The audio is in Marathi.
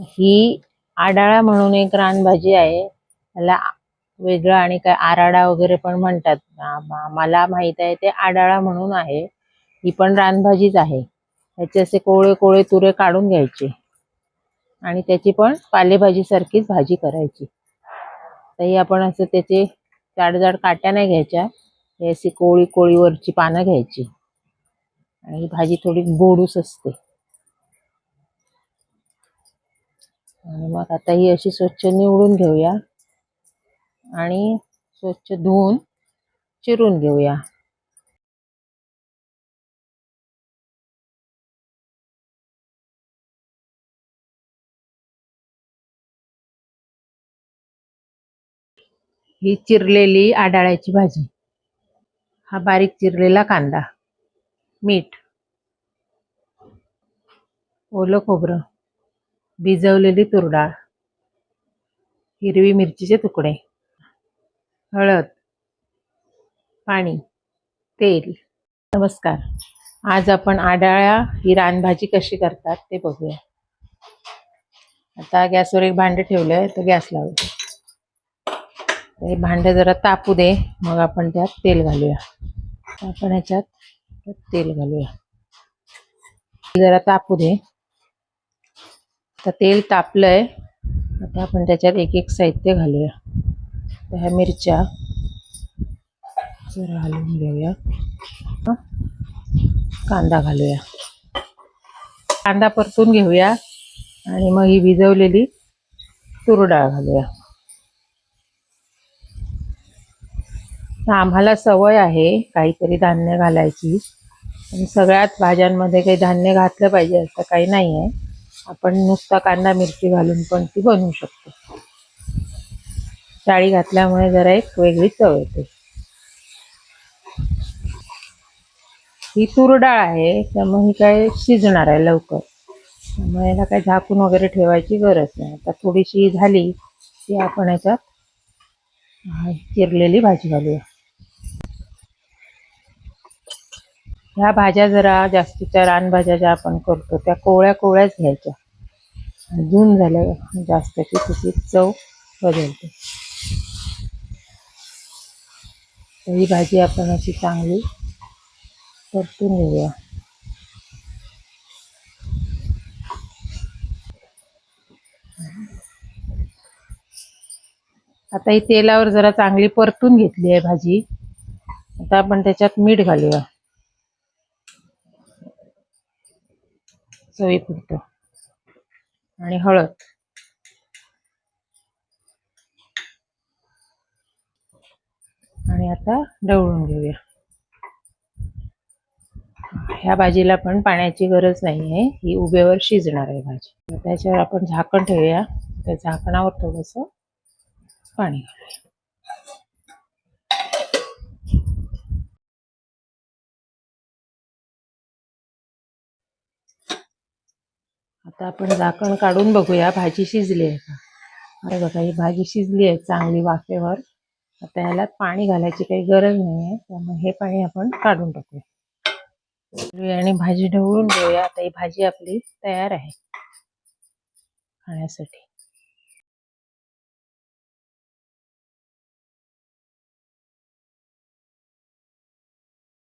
ही आडाळा म्हणून एक रानभाजी आहे. त्याला वेगळं आणि काय आराडा वगैरे पण म्हणतात. मला माहीत आहे ते आडाळा म्हणून आहे. ही पण रानभाजीच आहे. त्याचे असे कोळे कोळे तुरे काढून घ्यायचे. आणि त्याची पण पालेभाजी सारखीच भाजी करायची. तरी आपण असं त्याचे जाड जाड काट्या नाही घ्यायच्या. हे अशी कोळी कोळीवरची पानं घ्यायची. आणि ही भाजी थोडी गोडूस असते. आणि मग आता ही अशी स्वच्छ निवडून घेऊया. आणि स्वच्छ धुवून चिरून घेऊया. ही चिरलेली आडाळ्याची भाजी. हा बारीक चिरलेला कांदा. मीठ. ओलं खोबरं. भिजवलेली तुरडाळ हिरवी मिरचीचे तुकडे हळद पाणी तेल. नमस्कार. आज आपण आडाळ्या ही रानभाजी कशी करतात ते बघूया. आता गॅसवर एक भांडं ठेवलंय तर गॅस लावतो हे भांडं जरा तापू दे मग आपण त्यात तेल घालूया. आपण ह्याच्यात तेल घालूया. जरा तापू दे. आता तेल तापलं आहे आता आपण त्याच्यात एक एक साहित्य घालूया. तर ह्या मिरच्या जरा हलवून घेऊया. कांदा घालूया. कांदा परतून घेऊया आणि मग ही भिजवलेली तूर डाळ घालूया. आम्हाला सवय आहे काहीतरी धान्य घालायची. आणि सगळ्यात भाज्यांमध्ये काही धान्य घातलं पाहिजे असं काही नाही आहे आपण नुसता कांदा मिरची घालून पण ती बनवू शकतो. डाळी घातल्यामुळे जरा एक वेगळी चव येते. ही तूर डाळ आहे त्यामुळे ही काय शिजणार आहे लवकर. त्यामुळे याला काय झाकून वगैरे ठेवायची गरज नाही. आता थोडीशी झाली की आपण याच्यात चिरलेली भाजी घालूया. ह्या भाज्या जरा जास्तीच्या रानभाज्या ज्या आपण करतो त्या कोवळ्या कोवळ्याच घ्यायच्या. जून झाल्या जास्त की तिची चव बदलते. ही भाजी आपण अशी चांगली परतून घेऊया. आता ही तेलावर जरा चांगली परतून घेतली आहे भाजी. आता आपण त्याच्यात मीठ घालूया. चवीपुरतं. आणि हळद. आणि आता ढवळून घेऊया. ह्या भाजीला पण पाण्याची गरज नाही आहे. ही उभ्यावर शिजणार आहे भाजी. तर त्याच्यावर आपण झाकण ठेवूया. त्या झाकणावर थोडंसं पाणी घालूया. आता आपण झाकण काढून बघूया भाजी शिजली आहे का? अरे बघा ही भाजी शिजली आहे चांगली वाफेवर. आता ह्याला पाणी घालायची काही गरज नाही आहे त्यामुळे हे पाणी आपण काढून टाकूया. आणि भाजी ढवळून घेऊया. आता ही भाजी आपली तयार आहे खाण्यासाठी.